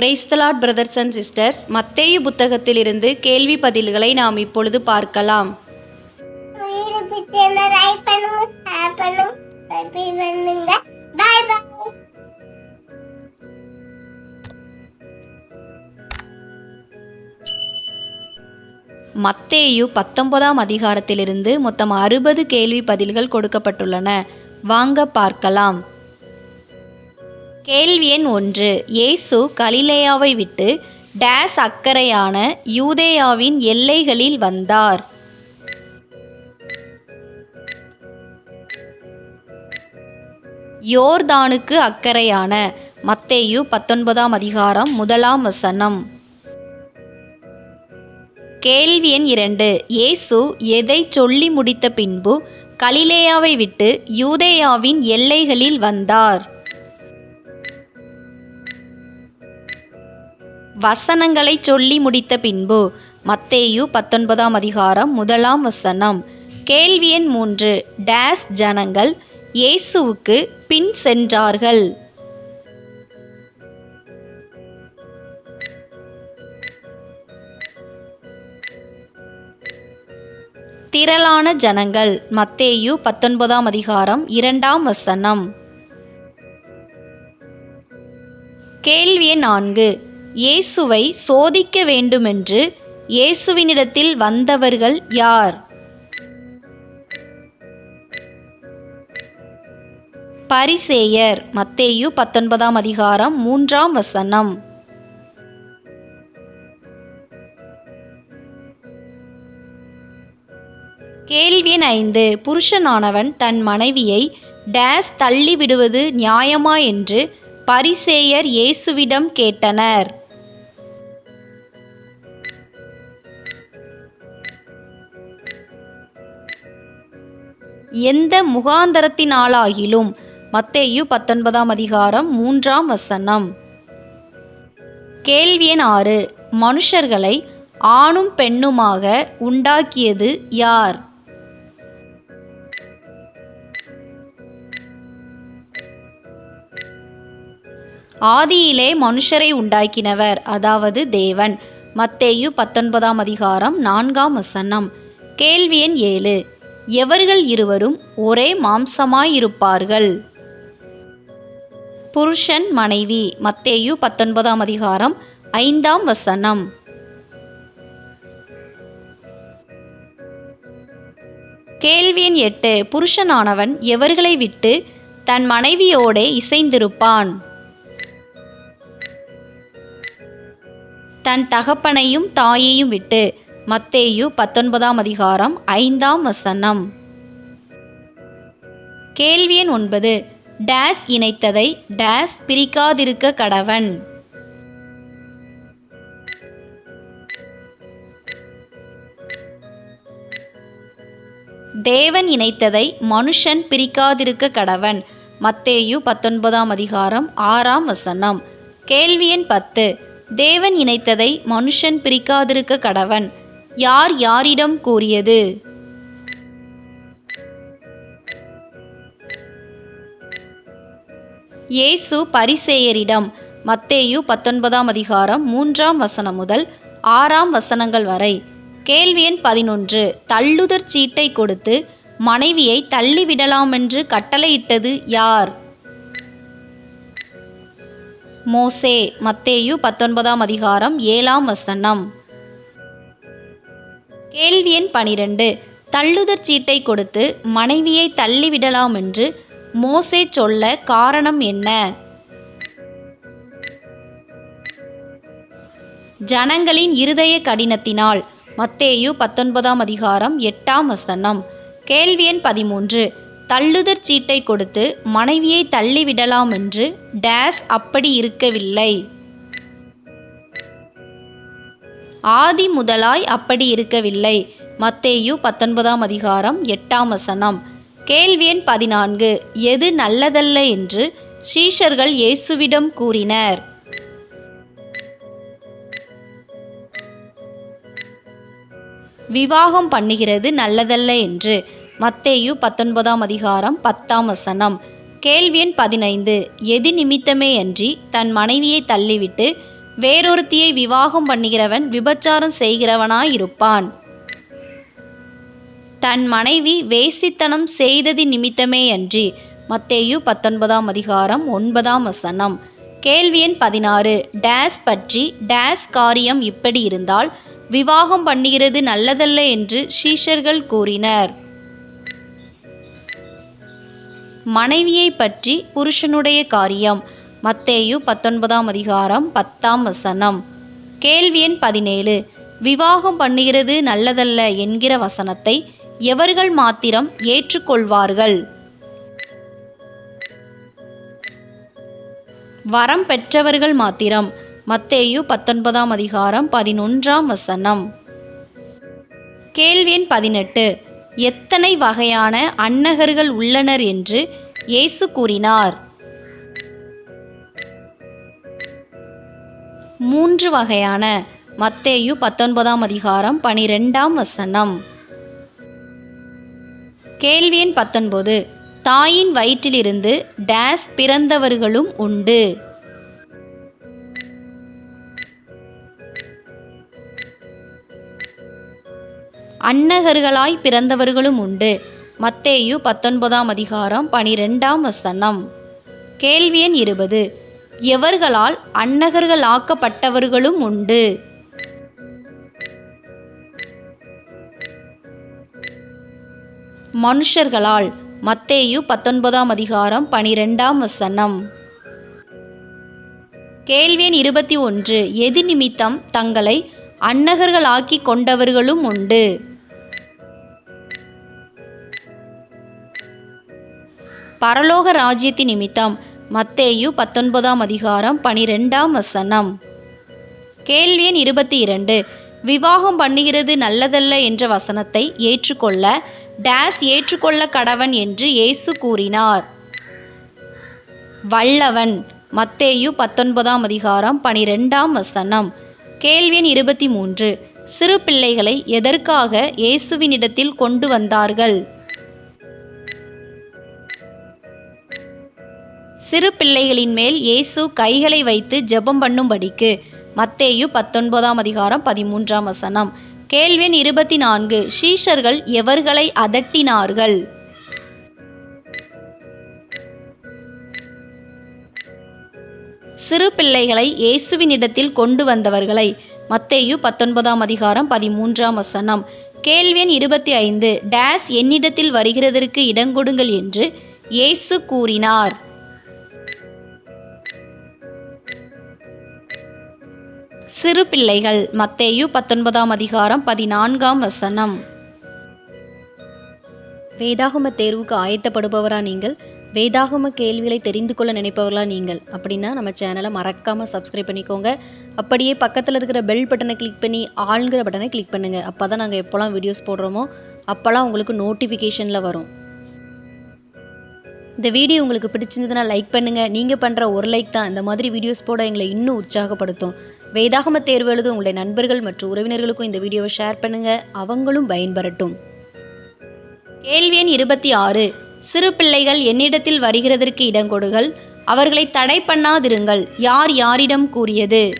Praise the Lord brothers and sisters மத்தேயு புத்தகத்திலிருந்து கேள்வி பதில்களை நாம் இப்பொழுது பார்க்கலாம். மத்தேயு பத்தொன்பதாம் அதிகாரத்திலிருந்து மொத்தம் அறுபது கேள்வி பதில்கள் கொடுக்கப்பட்டுள்ளன. வாங்க பார்க்கலாம். கேள்வி எண் ஒன்று. இயேசு கலிலேயாவை விட்டு டேஸ் அக்கறையான யூதேயாவின் எல்லைகளில் வந்தார். யோர்தானுக்கு அக்கறையான மத்தேயு பத்தொன்பதாம் அதிகாரம் முதலாம் வசனம். கேள்வி எண் இரண்டு. இயேசு எதை சொல்லி முடித்த பின்பு கலிலேயாவை விட்டு யூதேயாவின் எல்லைகளில் வந்தார். வசனங்களை சொல்லி முடித்த பின்பு மத்தேயு பத்தொன்பதாம் அதிகாரம் முதலாம் வசனம். கேள்வி எண் மூன்று. டேஸ் ஜனங்கள் இயேசுவுக்கு பின் சென்றார்கள். திரளான ஜனங்கள் மத்தேயு பத்தொன்பதாம் அதிகாரம் இரண்டாம் வசனம். கேள்வி நான்கு. இயேசுவை சோதிக்க வேண்டுமென்று இயேசுவினிடத்தில் வந்தவர்கள் யார்? பரிசேயர் மத்தேயு பத்தொன்பதாம் அதிகாரம் மூன்றாம் வசனம். கேள்வி எண் ஐந்து. புருஷனானவன் தன் மனைவியை டேஸ் தள்ளி விடுவது நியாயமா என்று பரிசேயர் இயேசுவிடம் கேட்டனர். எந்த முகாந்தரத்தினாலாகிலும்? மத்தேயு பத்தொன்பதாம் அதிகாரம் மூன்றாம் வசனம். கேள்வி எண் ஆறு. மனுஷர்களை ஆணும் பெண்ணுமாக உண்டாக்கியது யார்? ஆதியிலே மனுஷரை உண்டாக்கினவர் அதாவது தேவன். மத்தேயு பத்தொன்பதாம் அதிகாரம் நான்காம் வசனம். கேள்வி எண் ஏழு. எவர்கள் இருவரும் ஒரே மாம்சமாயிருப்பார்கள்? புருஷன் மனைவி மத்தேயு பத்தொன்பதாம் அதிகாரம் ஐந்தாம் வசனம். கேள்வியின் எட்டு புருஷனானவன் எவர்களை விட்டு தன் மனைவியோடே இசைந்திருப்பான்? தன் தகப்பனையும் தாயையும் விட்டு மத்தேயு பத்தொன்பதாம் அதிகாரம் ஐந்தாம் வசனம். கேள்வி எண் ஒன்பது. டேஸ் இணைத்ததை டேஸ் பிரிக்காதிருக்க கடவன். தேவன் இணைத்ததை மனுஷன் பிரிக்காதிருக்க கடவன். மத்தேயு பத்தொன்பதாம் அதிகாரம் ஆறாம் வசனம். கேள்வி எண் பத்து. தேவன் இணைத்ததை மனுஷன் பிரிக்காதிருக்க கடவன். யார் யாரிடம் கூறியது? இயேசு பரிசேயரிடம் மத்தேயு பத்தொன்பதாம் அதிகாரம் மூன்றாம் வசனம் முதல் ஆறாம் வசனங்கள் வரை. கேள்வி எண் பதினொன்று தள்ளுதற் சீட்டை கொடுத்து மனைவியை தள்ளிவிடலாமென்று கட்டளையிட்டது யார்? மோசே மத்தேயு பத்தொன்பதாம் அதிகாரம் ஏழாம் வசனம். கேள்வி எண் பனிரெண்டு. தள்ளுதற் சீட்டை கொடுத்து மனைவியை தள்ளிவிடலாம் என்று மோசே சொல்ல காரணம் என்ன? ஜனங்களின் இருதய கடினத்தினால் மத்தேயு பத்தொன்பதாம் அதிகாரம் எட்டாம் வசனம். கேள்வி எண் பதிமூன்று. தள்ளுதற் சீட்டை கொடுத்து மனைவியை தள்ளிவிடலாம் என்று டேஸ் அப்படி இருக்கவில்லை. ஆதி முதலாய் அப்படி இருக்கவில்லை. மத்தேயு பத்தொன்பதாம் அதிகாரம் எட்டாம் வசனம். கேள்வி எண் பதினான்கு எது நல்லதல்ல? என்று சீஷர்கள் இயேசுவிடம் கூறினர். விவாகம் பண்ணுகிறது நல்லதல்ல? என்று மத்தேயு பத்தொன்பதாம் அதிகாரம் பத்தாம் வசனம். கேள்வி எண் பதினைந்து எது நிமித்தமே? அன்றி தன் மனைவியை தள்ளிவிட்டு வேறொருத்தியை விவாகம் பண்ணுகிறவன் விபச்சாரம் செய்கிறவனாயிருப்பான். தன் மனைவி வேசித்தனம் நிமித்தமே அன்றி மத்தேயு பத்தொன்பதாம் அதிகாரம் ஒன்பதாம் வசனம். கேள்வி எண் பதினாறு டேஸ் பற்றி டேஸ் காரியம் இப்படி இருந்தால் விவாகம் பண்ணுகிறது நல்லதல்ல என்று ஷீஷர்கள் கூறினர். மனைவியை பற்றி புருஷனுடைய காரியம் மத்தேயு பத்தொன்பதாம் அதிகாரம் பத்தாம் வசனம். கேள்வி எண் பதினேழு. விவாகம் பண்ணுகிறது நல்லதல்ல என்கிற வசனத்தை எவர்கள் மாத்திரம் ஏற்றுக்கொள்வார்கள்? வரம் பெற்றவர்கள் மாத்திரம். மத்தேயு பத்தொன்பதாம் அதிகாரம் பதினொன்றாம் வசனம். கேள்வி எண் பதினெட்டு. எத்தனை வகையான அன்னகர்கள் உள்ளனர் என்று இயேசு கூறினார். மூன்று வகையான மத்தேயு பத்தொன்பதாம் அதிகாரம் பனிரெண்டாம் வசனம். கேள்வி எண் பத்தொன்பது. தாயின் வயிற்றிலிருந்து டேஸ் பிறந்தவர்களும் உண்டு. அன்னகர்களாய் பிறந்தவர்களும் உண்டு. மத்தேயு பத்தொன்பதாம் அதிகாரம் பனிரெண்டாம் வசனம். கேள்வி எண் இருபது. எவர்களால் அன்னகர்களாக்கப்பட்டவர்களும் உண்டு? மனுஷர்களால் மத்தேயு பத்தொன்பதாம் அதிகாரம் பனிரெண்டாம் வசனம். கேள்வி இருபத்தி ஒன்று. எது நிமித்தம் தங்களை அன்னகர்களாக்கி கொண்டவர்களும் உண்டு? பரலோக ராஜ்யத்தின் நிமித்தம் மத்தேயு பத்தொன்பதாம் அதிகாரம் பனிரெண்டாம் வசனம். கேள்வி எண் இருபத்தி இரண்டு விவாகம் பண்ணுகிறது நல்லதல்ல என்ற வசனத்தை ஏற்றுக்கொள்ள டேஸ் ஏற்றுக்கொள்ள கடவன் என்று இயேசு கூறினார். வல்லவன் மத்தேயு பத்தொன்பதாம் அதிகாரம் பனிரெண்டாம் வசனம். கேள்வி எண் இருபத்தி மூன்று சிறு பிள்ளைகளை எதற்காக இயேசுவினிடத்தில் கொண்டு வந்தார்கள்? சிறு பிள்ளைகளின் மேல் இயேசு கைகளை வைத்து ஜெபம் பண்ணும்படிக்கு. மத்தேயு பத்தொன்பதாம் அதிகாரம் பதிமூன்றாம் வசனம். கேள்வின் இருபத்தி நான்கு ஷீஷர்கள் எவர்களை அதட்டினார்கள்? சிறு பிள்ளைகளை இயேசுவினிடத்தில் கொண்டு வந்தவர்களை. மத்தேயு பத்தொன்பதாம் அதிகாரம் பதிமூன்றாம் வசனம். கேள்வியன் இருபத்தி ஐந்து டேஸ் என்னிடத்தில் வருகிறதற்கு இடங்கொடுங்கள் என்று இயேசு கூறினார். சிறு பிள்ளைகள் மத்தேயு பத்தொன்பதாம் அதிகாரம் பதினான்காம் வசனம். வேதாகம தேர்வுக்கு ஆயத்தப்படுபவரா நீங்கள்? வேதாகம கேள்விகளை தெரிந்து கொள்ள நினைப்பவர்களா நீங்கள்? அப்படின்னா நம்ம சேனலை மறக்காம சப்ஸ்கிரைப் பண்ணிக்கோங்க. அப்படியே பக்கத்தில் இருக்கிற பெல் பட்டனை கிளிக் பண்ணி ஆளுங்கிற பட்டனை கிளிக் பண்ணுங்க. அப்போ தான் நாங்கள் எப்போல்லாம் வீடியோஸ் போடுறோமோ அப்போல்லாம் உங்களுக்கு நோட்டிஃபிகேஷனில் வரும். இந்த வீடியோ உங்களுக்கு பிடிச்சிருந்ததுன்னா லைக் பண்ணுங்கள் நீங்கள் பண்ணுற ஒரு லைக் தான். இந்த மாதிரி வீடியோஸ் போட எங்களை இன்னும் உற்சாகப்படுத்தும். வேதாகம தேர்வு எழுத உங்களுடைய நண்பர்கள் மற்றும் உறவினர்களுக்கும் இந்த வீடியோவை ஷேர் பண்ணுங்கள் அவங்களும் பயன்பெறட்டும். கேள்வி எண் இருபத்தி ஆறு. சிறு பிள்ளைகள் என்னிடத்தில் வருகிறதற்கு இடங்கொடுகள் அவர்களை தடை பண்ணாதிருங்கள். யார் யாரிடம் கூறியது?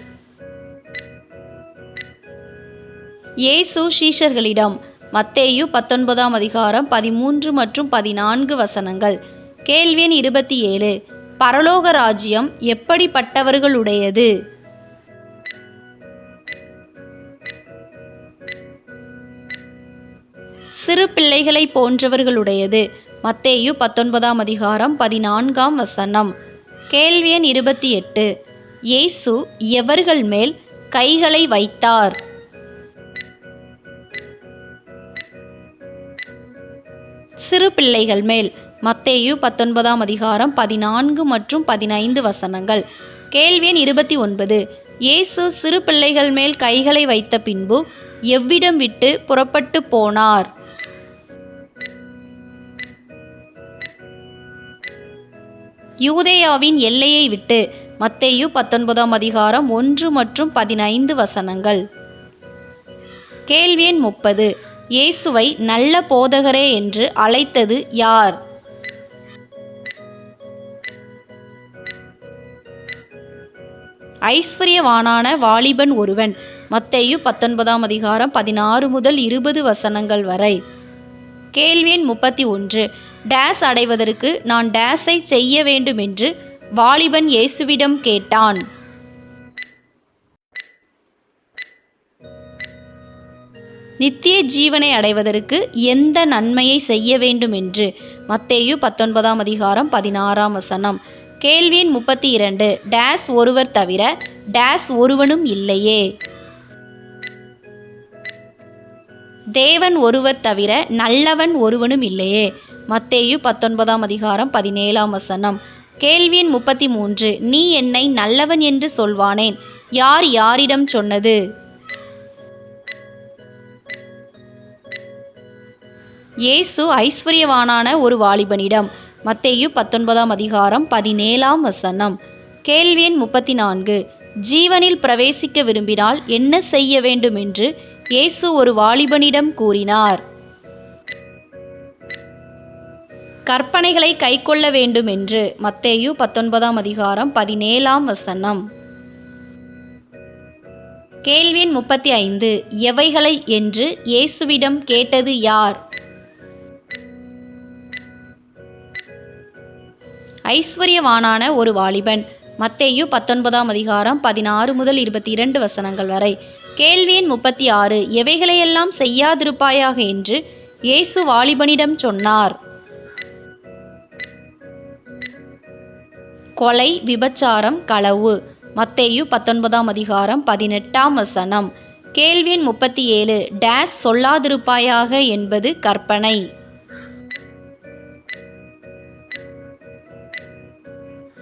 இயேசு சீஷர்களிடம். மத்தேயு பத்தொன்பதாம் அதிகாரம் பதிமூன்று மற்றும் பதினான்கு வசனங்கள். கேள்வி எண் இருபத்தி ஏழு. பரலோக ராஜ்யம் எப்படிப்பட்டவர்களுடையது? சிறு பிள்ளைகளை போன்றவர்களுடையது. மத்தேயு பத்தொன்பதாம் அதிகாரம் பதினான்காம் வசனம். கேள்வி எண் இருபத்தி எட்டு. இயேசு எவர்கள் மேல் கைகளை வைத்தார்? சிறு பிள்ளைகள் மேல். மத்தேயு பத்தொன்பதாம் அதிகாரம் பதினான்கு மற்றும் பதினைந்து வசனங்கள். கேள்வி எண் இருபத்தி ஒன்பது. இயேசு சிறு பிள்ளைகள் மேல் கைகளை வைத்த பின்பு எவ்விடம் விட்டு புறப்பட்டு போனார்? யூதேயாவின் எல்லையை விட்டு மத்தேயு பத்தொன்பதாம் அதிகாரம் ஒன்று மற்றும் பதினைந்து வசனங்கள். கேள்வி எண் முப்பது. இயேசுவை நல்ல போதகரே என்று அழைத்தது யார்? ஐஸ்வர்யவானான வாலிபன் ஒருவன். மத்தேயு பத்தொன்பதாம் அதிகாரம் பதினாறு முதல் இருபது வசனங்கள் வரை. கேள்வி எண் முப்பத்தி ஒன்று. டேஸ் அடைவதற்கு நான் டேஸை செய்ய வேண்டும் என்று வாலிபன் இயேசுவிடம் கேட்டான். நித்திய ஜீவனை அடைவதற்கு எந்த நன்மையை செய்ய வேண்டும் என்று மத்தேயு பத்தொன்பதாம் அதிகாரம் பதினாறாம் வசனம். கேள்வி எண் முப்பத்தி இரண்டு டேஸ் ஒருவர் தவிர டேஸ் ஒருவனும் இல்லையே. தேவன் ஒருவர் தவிர நல்லவன் ஒருவனும் இல்லையே. மத்தேயு பத்தொன்பதாம் அதிகாரம் பதினேழாம் வசனம். கேள்வி எண் முப்பத்தி மூன்று நீ என்னை நல்லவன் என்று சொல்வானேன்? யார் யாரிடம் சொன்னது? இயேசு ஐஸ்வர்யவானான ஒரு வாலிபனிடம் மத்தேயு பத்தொன்பதாம் அதிகாரம் பதினேழாம் வசனம். கேள்வி எண் முப்பத்தி நான்கு ஜீவனில் பிரவேசிக்க விரும்பினால் என்ன செய்ய வேண்டும்? என்று இயேசு ஒரு வாலிபனிடம் கூறினார். கற்பனைகளை கைக்கொள்ள வேண்டும் என்று மத்தேயு பத்தொன்பதாம் அதிகாரம் பதினேழாம் வசனம். கேள்வியின் முப்பத்தி ஐந்து எவைகளை என்று இயேசுவிடம் கேட்டது யார்? ஐஸ்வர்யவானான ஒரு வாலிபன் மத்தேயு பத்தொன்பதாம் அதிகாரம் பதினாறு முதல் இருபத்தி இரண்டு வசனங்கள் வரை. கேள்வியின் முப்பத்தி ஆறு எவைகளையெல்லாம் செய்யாதிருப்பாயாக என்று இயேசு வாலிபனிடம் சொன்னார். கொலை விபச்சாரம் களவு. மத்தேயு பத்தொன்பதாம் அதிகாரம் பதினெட்டாம் வசனம். கேள்வி முப்பத்தி ஏழு டேஸ் சொல்லாதிருப்பாயாக என்பது கற்பனை.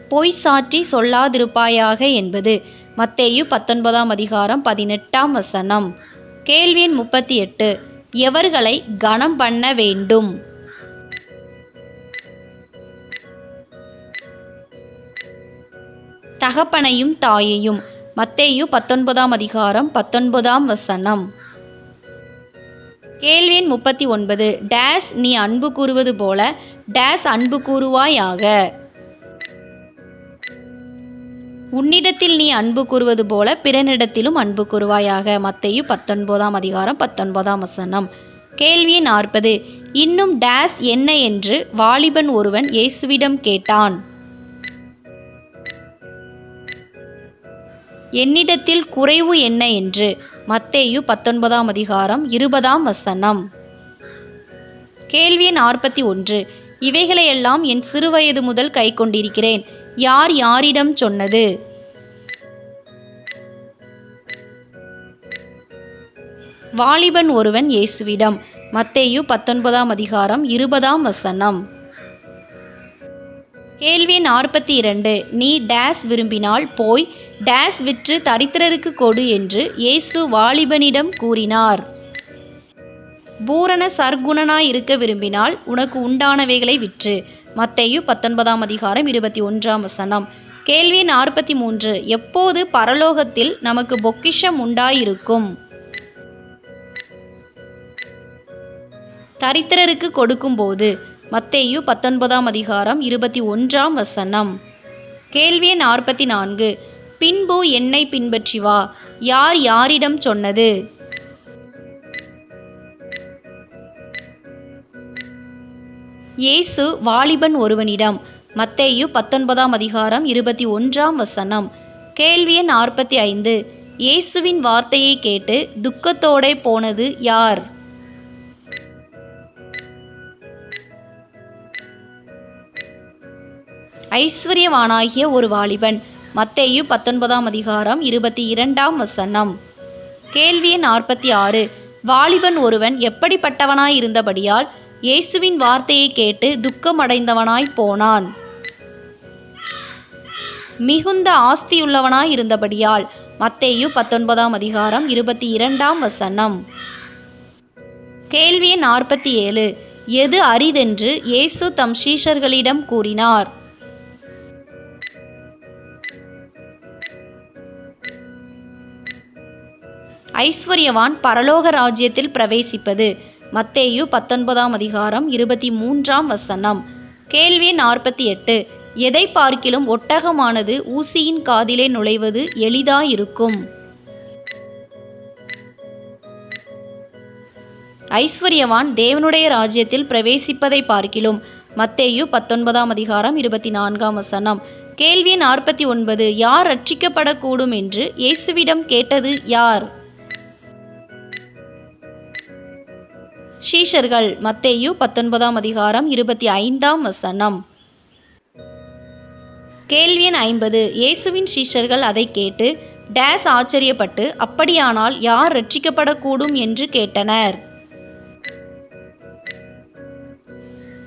பொய் சாற்றி சொல்லாதிருப்பாயாக என்பது மத்தேயு பத்தொன்பதாம் அதிகாரம் பதினெட்டாம் வசனம். கேள்வி முப்பத்தி எட்டு எவர்களை கனம் பண்ண வேண்டும்? தகப்பனையும் தாயையும். மத்தேயு பத்தொன்பதாம் அதிகாரம் பத்தொன்பதாம் வசனம். கேள்வி எண் முப்பத்தி ஒன்பது. டேஸ் நீ அன்பு கூறுவது போல டேஸ் அன்பு கூறுவாயாக. உன்னிடத்தில் நீ அன்பு கூறுவது போல பிறனிடத்திலும் அன்பு கூறுவாயாக. மத்தையு பத்தொன்பதாம் அதிகாரம் பத்தொன்பதாம் வசனம். கேள்வி நாற்பது. இன்னும் டேஸ் என்ன என்று வாலிபன் ஒருவன் இயேசுவிடம் கேட்டான். என்னிடத்தில் குறைவு என்ன என்று? மத்தேயு பத்தொன்பதாம் அதிகாரம் இருபதாம் வசனம். கேள்வி நாற்பத்தி ஒன்று. இவைகளையெல்லாம் என் சிறுவயது முதல் கை கொண்டிருக்கிறேன் யார் யாரிடம் சொன்னது? வாலிபன் ஒருவன் இயேசுவிடம். மத்தேயு பத்தொன்பதாம் அதிகாரம் இருபதாம் வசனம். கேள்வி நாற்பத்தி இரண்டு. நீ டேஸ் விரும்பினால் போய் டேஸ் விற்று தரித்திரருக்கு கொடு என்று இயேசு வாலிபனிடம் கூறினார். பூரண சர்க்குணனாய் இருக்க விரும்பினால் உனக்கு உண்டானவைகளை விற்று. மத்தேயு பத்தொன்பதாம் அதிகாரம் இருபத்தி ஒன்றாம் வசனம். கேள்வி நாற்பத்தி மூன்று. எப்போது பரலோகத்தில் நமக்கு பொக்கிஷம் உண்டாயிருக்கும்? தரித்திரருக்கு கொடுக்கும்போது மத்தேயு பத்தொன்பதாம் அதிகாரம் இருபத்தி ஒன்றாம் வசனம். கேள்வி நாற்பத்தி நான்கு. பின்பு என்னை பின்பற்றி வா. யார் யாரிடம் சொன்னது? இயேசு வாலிபன் ஒருவனிடம் மத்தேயு பத்தொன்பதாம் அதிகாரம் இருபத்தி ஒன்றாம் வசனம். கேள்வி எண் நாற்பத்தி ஐந்து. இயேசுவின் வார்த்தையை கேட்டு துக்கத்தோடே போனது யார்? ஐஸ்வர்யவானாகிய ஒரு வாலிபன். மத்தேயு பத்தொன்பதாம் அதிகாரம் இருபத்தி இரண்டாம் வசனம். கேள்வி நாற்பத்தி ஆறு. வாலிபன் ஒருவன் எப்படிப்பட்டவனாய் இருந்தபடியால் இயேசுவின் வார்த்தையை கேட்டு துக்கமடைந்தவனாய் போனான். மிகுந்த ஆஸ்தியுள்ளவனாய் இருந்தபடியால் மத்தேயு பத்தொன்பதாம் அதிகாரம் இருபத்தி இரண்டாம் வசனம். கேள்வி நாற்பத்தி ஏழு. எது அரிதென்று இயேசு தம் சீஷர்களிடம் கூறினார். ஐஸ்வர்யவான் பரலோக ராஜ்யத்தில் பிரவேசிப்பது. மத்தேயு பத்தொன்பதாம் அதிகாரம் இருபத்தி மூன்றாம் வசனம். கேள்வி நாற்பத்தி எட்டு. எதை பார்க்கிலும் ஒட்டகமானது ஊசியின் காதிலே நுழைவது எளிதாயிருக்கும். ஐஸ்வர்யவான் தேவனுடைய ராஜ்யத்தில் பிரவேசிப்பதை பார்க்கிலும். மத்தேயு பத்தொன்பதாம் அதிகாரம் இருபத்தி நான்காம் வசனம். கேள்வி நாற்பத்தி ஒன்பது. யார் ரட்சிக்கப்படக்கூடும் என்று இயேசுவிடம் கேட்டது யார்? ஷீஷர்கள் மத்தேயு பத்தொன்பதாம் அதிகாரம் இருபத்தி ஐந்தாம் வசனம். கேள்வி எண் ஐம்பது. இயேசுவின் சீஷர்கள் அதை கேட்டு டேஸ் ஆச்சரியப்பட்டு அப்படியானால் யார் ரட்சிக்கப்படக்கூடும் என்று கேட்டனர்.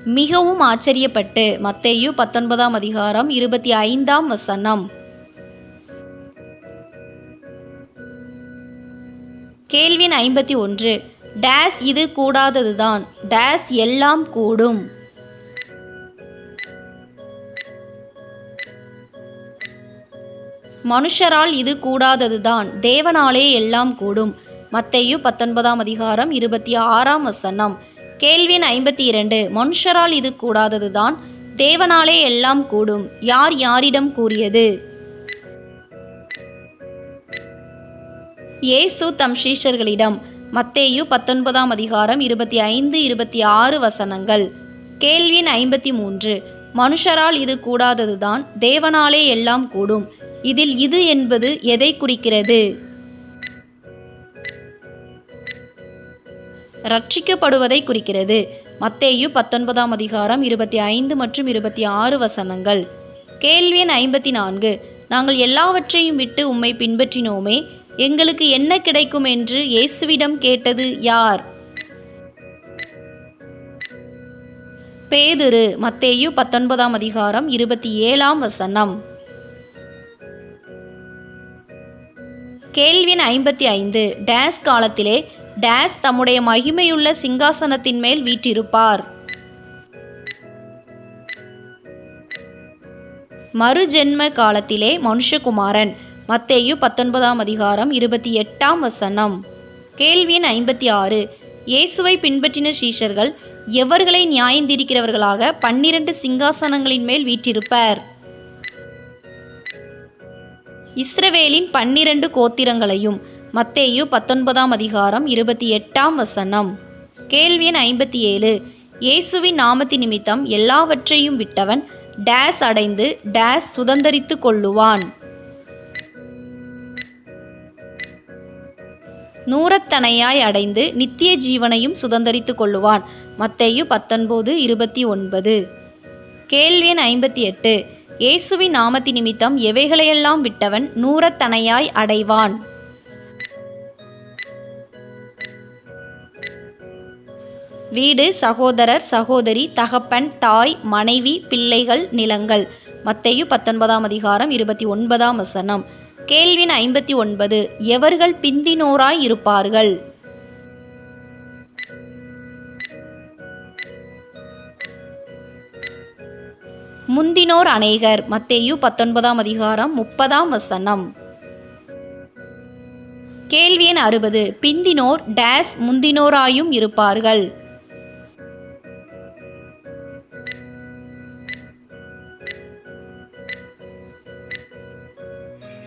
மிகவும் ஆச்சரியப்பட்டு மத்தேயு பத்தொன்பதாம் அதிகாரம் இருபத்தி ஐந்தாம் வசனம். கேள்வின் ஐம்பத்தி ஒன்று. டேஸ் இது கூடாததுதான். டேஸ் எல்லாம் கூடும். மனுஷரால் இது கூடாததுதான். தேவனாலே எல்லாம் கூடும். மத்தையு பத்தொன்பதாம் அதிகாரம் இருபத்தி ஆறாம் வசனம். கேள்வின் ஐம்பத்தி இரண்டு மனுஷரால் இது கூடாததுதான். தேவனாலே எல்லாம் கூடும். யார் யாரிடம் கூறியது? இயேசு தம் சீஷர்களிடம் மத்தேயு பத்தொன்பதாம் அதிகாரம் இருபத்தி ஐந்து இருபத்தி ஆறு வசனங்கள். கேள்வின் ஐம்பத்தி மூன்று. மனுஷரால் இது கூடாததுதான் தேவனாலே எல்லாம் கூடும். இதில் இது என்பது எதை குறிக்கிறது? ரட்சிக்கப்படுவதை குறிக்கிறது. மத்தேயு பத்தொன்பதாம் அதிகாரம் இருபத்தி ஐந்து மற்றும் இருபத்தி ஆறு வசனங்கள். கேள்வி எண் ஐம்பத்தி நான்கு. நாங்கள் எல்லாவற்றையும் விட்டு உம்மை பின்பற்றினோமே எங்களுக்கு என்ன கிடைக்கும் என்று இயேசுவிடம் கேட்டது யார்? பேதுரு மத்தேயு பத்தொன்பதாம் அதிகாரம் இருபத்தி ஏழாம் வசனம். கேள்வின் ஐம்பத்தி ஐந்து டேஸ் காலத்திலே டேஸ் தம்முடைய மகிமையுள்ள சிங்காசனத்தின் மேல் வீற்றிருப்பார். மறுஜென்ம காலத்திலே மனுஷகுமாரன் மத்தேயு பத்தொன்பதாம் அதிகாரம் இருபத்தி எட்டாம் வசனம். கேள்வியின் ஐம்பத்தி ஆறு. இயேசுவை பின்பற்றின சீஷர்கள் எவர்களை நியாயந்திருக்கிறவர்களாக பன்னிரண்டு சிங்காசனங்களின் மேல் வீற்றிருப்பர். இஸ்ரவேலின் பன்னிரண்டு கோத்திரங்களையும் மத்தேயு பத்தொன்பதாம் அதிகாரம் இருபத்தி எட்டாம் வசனம். கேள்வி எண் ஐம்பத்தி ஏழு. இயேசுவின் நாமத்தி நிமித்தம் எல்லாவற்றையும் விட்டவன் டேஸ் அடைந்து டேஸ் சுதந்திரித்து கொள்ளுவான். நூறத்தனையாய் அடைந்து நித்திய ஜீவனையும் சுதந்தரித்து கொள்ளுவான். மத்தையு பத்தொன்பது இருபத்தி ஒன்பது. கேள்வியன் ஐம்பத்தி எட்டு. இயேசுவின் நாமத்தி நிமித்தம் எவைகளையெல்லாம் விட்டவன் நூறத்தனையாய் அடைவான்? வீடு சகோதரர் சகோதரி தகப்பன் தாய் மனைவி பிள்ளைகள் நிலங்கள். மத்தையு பத்தொன்பதாம் அதிகாரம் இருபத்தி ஒன்பதாம் வசனம். கேள்வின் ஐம்பத்தி ஒன்பது எவர்கள் பிந்தினோராய் இருப்பார்கள்? முந்தினோர் அநேகர் மத்தேயு பத்தொன்பதாம் அதிகாரம் முப்பதாம் வசனம். கேள்வி எண் அறுபது பிந்தினோர் டேஸ் முந்தினோராயும் இருப்பார்கள்.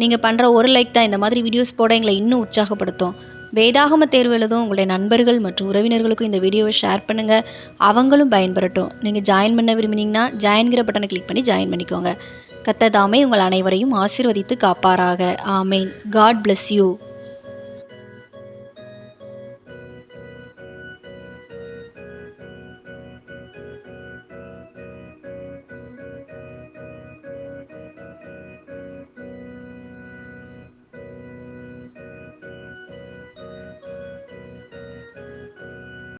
நீங்கள் பண்ணுற ஒரு லைக் தான் இந்த மாதிரி வீடியோஸ் போட எங்களை இன்னும் உற்சாகப்படுத்தும். வேதாகம தேர்வு எழுதும் உங்களுடைய நண்பர்கள் மற்றும் உறவினர்களுக்கும் இந்த வீடியோவை ஷேர் பண்ணுங்கள் அவங்களும் பயன்பெறட்டும். நீங்கள் ஜாயின் பண்ண விரும்பினீங்கன்னா ஜாயின்கிற பட்டனை கிளிக் பண்ணி ஜாயின் பண்ணிக்கோங்க. கத்ததாமே உங்கள் அனைவரையும் ஆசிர்வதித்து காப்பாராக. ஆமேன். God bless you